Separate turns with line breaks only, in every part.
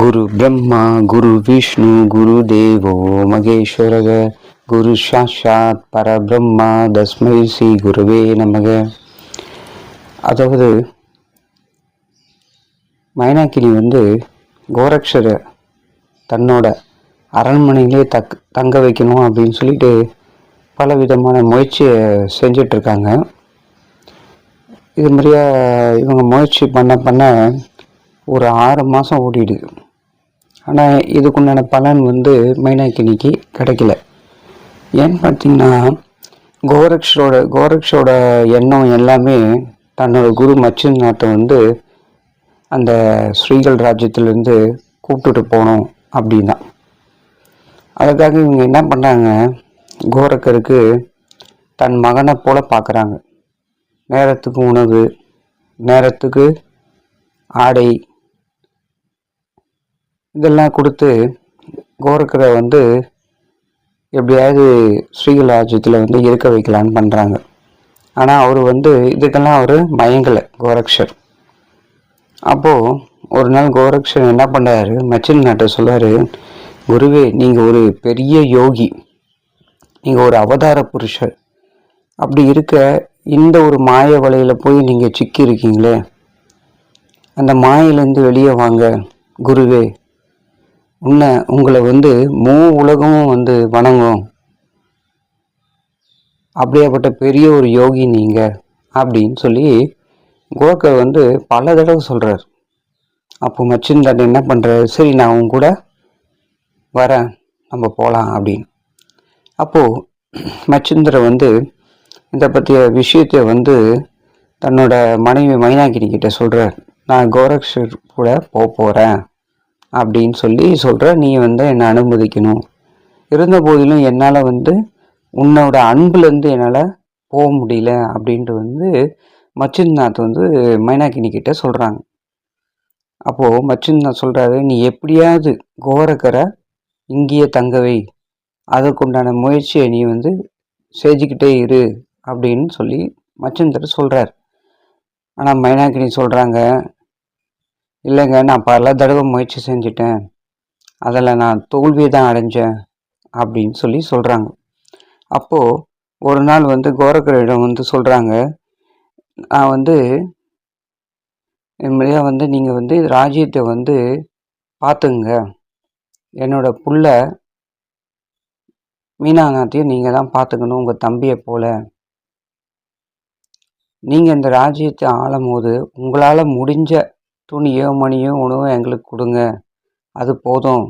குரு பிரம்மா குரு விஷ்ணு குரு தேவோ மகேஸ்வரக. குரு சாஷாத் பரபிரம்மா தஸ்மை ஸ்ரீ குருவே நமக. அதாவது மைனாக்கினி வந்து கோரக்ஷரை தன்னோட அரண்மனையிலே தக் தங்க வைக்கணும் அப்படின்னு சொல்லிட்டு பல விதமான முயற்சியை செஞ்சிட்ருக்காங்க. இது மாதிரியா இவங்க முயற்சி பண்ண பண்ண ஒரு ஆறு மாதம் ஓடிடுது. ஆனால் இதுக்குண்டான பலன் வந்து மைனாக்கினிக்கு கிடைக்கல. ஏன்னு பார்த்தீங்கன்னா கோரக்ஷரோட கோரக்ஷோட எண்ணம் எல்லாமே தன்னோட குரு மச்சிநாத்தை வந்து அந்த ஸ்ரீகள் ராஜ்யத்திலேருந்து கூப்பிட்டுட்டு போகணும் அப்படின்னா. அதுக்காக இவங்க என்ன பண்ணாங்க கோரக்கருக்கு தன் மகனை போல பார்க்குறாங்க நேரத்துக்கு உணவு நேரத்துக்கு ஆடை இதெல்லாம் கொடுத்து கோரக்கரை வந்து எப்படியாவது ஸ்ரீகலாஜ்யத்தில் வந்து இருக்க வைக்கலான்னு பண்ணுறாங்க ஆனால் அவர் வந்து இதுக்கெல்லாம் அவர் மயங்கலை கோரக்ஷர். அப்போது ஒரு நாள் கோரக்ஷர் என்ன பண்ணுறாரு மச்சின் நாட்டை சொல்றாரு குருவே நீங்கள் ஒரு பெரிய யோகி. நீங்கள் ஒரு அவதார புருஷர். அப்படி இருக்க இந்த ஒரு மாய வலையில் போய் நீங்கள் சிக்கி இருக்கீங்களே அந்த மாயிலேருந்து வெளியே வாங்க குருவே. உன்னை உங்களை வந்து மூ உலகமும் வந்து வணங்கும். அப்படியாப்பட்ட பெரிய ஒரு யோகி நீங்கள் அப்படின்னு சொல்லி கோகர் வந்து பல தடவை சொல்கிறார் அப்போ மச்சிந்தன் என்ன பண்ணுறாரு சரி நான் அவங்க கூட வரேன். நம்ம போகலாம் அப்படின்னு. அப்போது மச்சிந்தரை வந்து இதை பற்றிய விஷயத்தை வந்து தன்னோட மனைவி மைனாகிரி கிட்ட சொல்கிறார் நான் கோரக்ஷர் கூட போக போகிறேன் அப்படின்னு சொல்லி சொல்கிற நீ வந்து என்னை அனுமதிக்கணும். இருந்த போதிலும் என்னால் வந்து உன்னோட அன்புலேருந்து என்னால் போக முடியல அப்படின்ட்டு வந்து மச்சிந்நாத் வந்து மைனாக்கினி கிட்ட சொல்கிறாங்க அப்போது மச்சிந்த்நாத் சொல்கிறாரு நீ எப்படியாவது கோரக்கரை இங்கேயே தங்கவை அதற்குண்டான முயற்சியை நீ வந்து செஞ்சுக்கிட்டே இரு அப்படின்னு சொல்லி மச்சந்தர் சொல்கிறார் ஆனால் மைனாக்கினி சொல்கிறாங்க இல்லைங்க நான் பல தடவை முயற்சி செஞ்சுட்டேன். அதில் நான் தோல்வியை தான் அடைஞ்சேன் அப்படின்னு சொல்லி சொல்கிறாங்க அப்போது ஒரு நாள் வந்து கோரக்கரிடம் வந்து சொல்கிறாங்க நான் வந்து முறையாக வந்து நீங்கள் வந்து ராஜ்யத்தை வந்து பார்த்துங்க என்னோட புள்ள மீனாநாத்தையும் நீங்கள் தான் பார்த்துக்கணும் உங்கள் தம்பியை போல. நீங்கள் இந்த ராஜ்யத்தை ஆளும் போது உங்களால் முடிஞ்ச துணியோ மணியோ உணவோ எங்களுக்கு கொடுங்க. அது போதும்.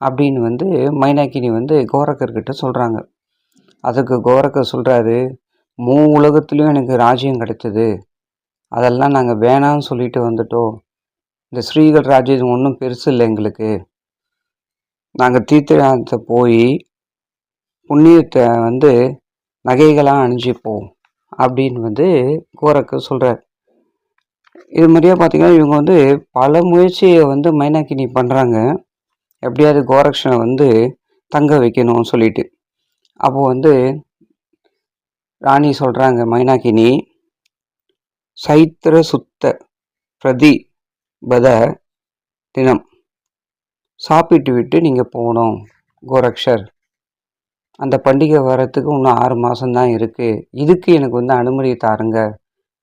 அப்படின்னு வந்து மைனாக்கினி வந்து கோரக்கர்கிட்ட சொல்கிறாங்க அதுக்கு கோரக்கர் சொல்கிறாரு மூ உலகத்துலேயும் எனக்கு ராஜ்யம் கிடைச்சது அதெல்லாம் நாங்கள் வேணாம்னு சொல்லிட்டு வந்துட்டோம். இந்த ஸ்ரீகள் ராஜ்யம் ஒன்றும் பெருசு இல்லை எங்களுக்கு. நாங்கள் தீர்த்தத்தை போய் புண்ணியத்தை வந்து நகைகளாக அணிஞ்சிப்போம். அப்படின்னு வந்து கோரக்கர் சொல்கிறார் இது மாதிரியே பார்த்தீங்கன்னா இவங்க வந்து பல முயற்சியை வந்து மைனாக்கினி பண்ணுறாங்க எப்படியாவது கோரக்ஷனை வந்து தங்க வைக்கணும்னு சொல்லிட்டு. அப்போது வந்து ராணி சொல்கிறாங்க மைனாக்கினி சைத்திர சுத்த பிரதி பத தினம். சாப்பிட்டு விட்டு நீங்கள் போகணும் கோரக்ஷர். அந்த பண்டிகை வரத்துக்கு இன்னும் ஆறு மாதம்தான் இருக்குது இதுக்கு எனக்கு வந்து அனுமதி தாருங்க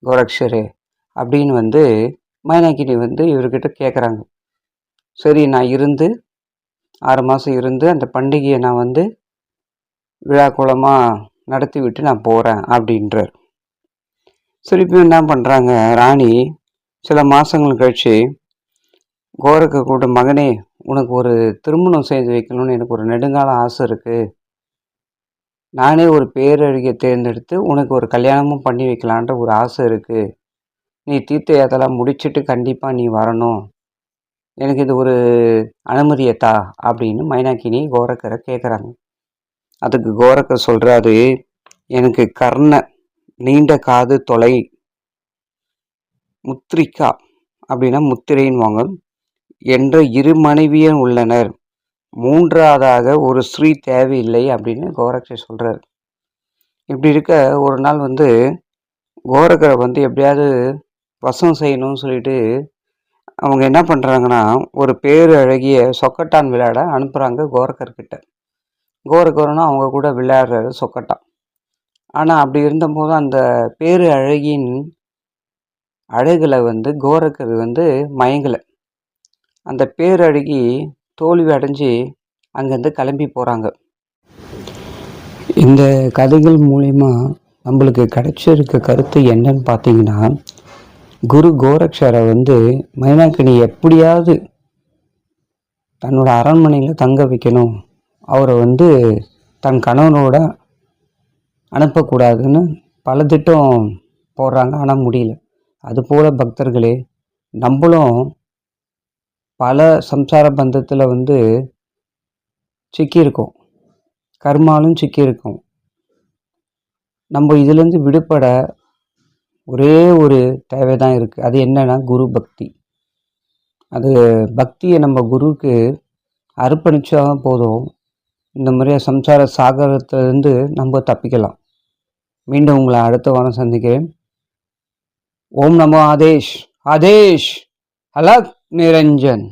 கோரக்ஷரே. அப்படின்னு வந்து மைனாக்கினி வந்து இவர்கிட்ட கேட்குறாங்க சரி நான் இருந்து ஆறு மாதம் இருந்து அந்த பண்டிகையை நான் வந்து விழாக்குளமாக நடத்தி விட்டு நான் போகிறேன் அப்படின்றார். திருப்பி என்ன பண்ணுறாங்க ராணி சில மாதங்கள் கழித்து கோரக்க கூட மகனே உனக்கு ஒரு திருமணம் செய்து வைக்கணும்னு எனக்கு ஒரு நெடுங்கால ஆசை இருக்குது நானே ஒரு பேரழகியை தேர்ந்தெடுத்து உனக்கு ஒரு கல்யாணமும் பண்ணி வைக்கலான்ற ஒரு ஆசை இருக்குது நீ தீர்த்த யாத்திரை முடிச்சுட்டு கண்டிப்பாக நீ வரணும். எனக்கு இது ஒரு அனுமதியத்தா? அப்படின்னு மைனாக்கினி கோரக்கரை கேட்குறாங்க அதுக்கு கோரக்கர் சொல்கிறாரு எனக்கு கர்ண நீண்ட காது தொலை முத்திரிக்கா அப்படின்னா முத்திரைன்னு என்ற இரு மனைவியர் உள்ளனர். மூன்றாவதாக ஒரு ஸ்ரீ தேவையில்லை அப்படின்னு கோரக்கர் சொல்கிறார் இப்படி இருக்க ஒரு நாள் வந்து கோரக்கரை வந்து எப்படியாவது வசம் செய்யணும்னு சொல்லிட்டு அவங்க என்ன பண்ணுறாங்கன்னா ஒரு பேர் அழகிய சொக்கட்டான் விளையாட அனுப்புகிறாங்க கோரக்கர்கிட்ட கோரக்கர்னா அவங்க கூட விளையாடுறாரு சொக்கட்டான் ஆனால் அப்படி இருந்தபோது அந்த பேரு அழகியின் அழகில் வந்து கோரக்கர் வந்து மயங்கலை. அந்த பேரழகி தோல்வி அடைஞ்சு அங்கேருந்து கிளம்பி போகிறாங்க இந்த கதைகள் மூலிமா நம்மளுக்கு கிடைச்சிருக்க கருத்து என்னன்னு பார்த்தீங்கன்னா குரு கோரக்ஷரை வந்து மைனாக்கினி எப்படியாவது தன்னோட அரண்மனையில் தங்க வைக்கணும். அவரை வந்து தன் கணவனோட அனுப்பக்கூடாதுன்னு பல திட்டம் போடுறாங்க. ஆனால் முடியல. அதுபோல் பக்தர்களே நம்மளும் பல சம்சார பந்தத்தில் வந்து சிக்கியிருக்கோம். கர்மாலும் சிக்கியிருக்கோம். நம்ம இதுலேருந்து விடுபட ஒரே ஒரு தேவை தான் இருக்குது அது என்னென்னா குரு பக்தி. அது பக்தியை நம்ம குருவுக்கு அர்ப்பணிச்சா போதும். இந்த மாதிரியாக சம்சார சாகரத்திலேருந்து நம்ம தப்பிக்கலாம். மீண்டும் உங்களை அடுத்த வாரம் சந்திக்கிறேன். ஓம் நமோ ஆதேஷ். ஆதேஷ். அலக் நிரஞ்சன்.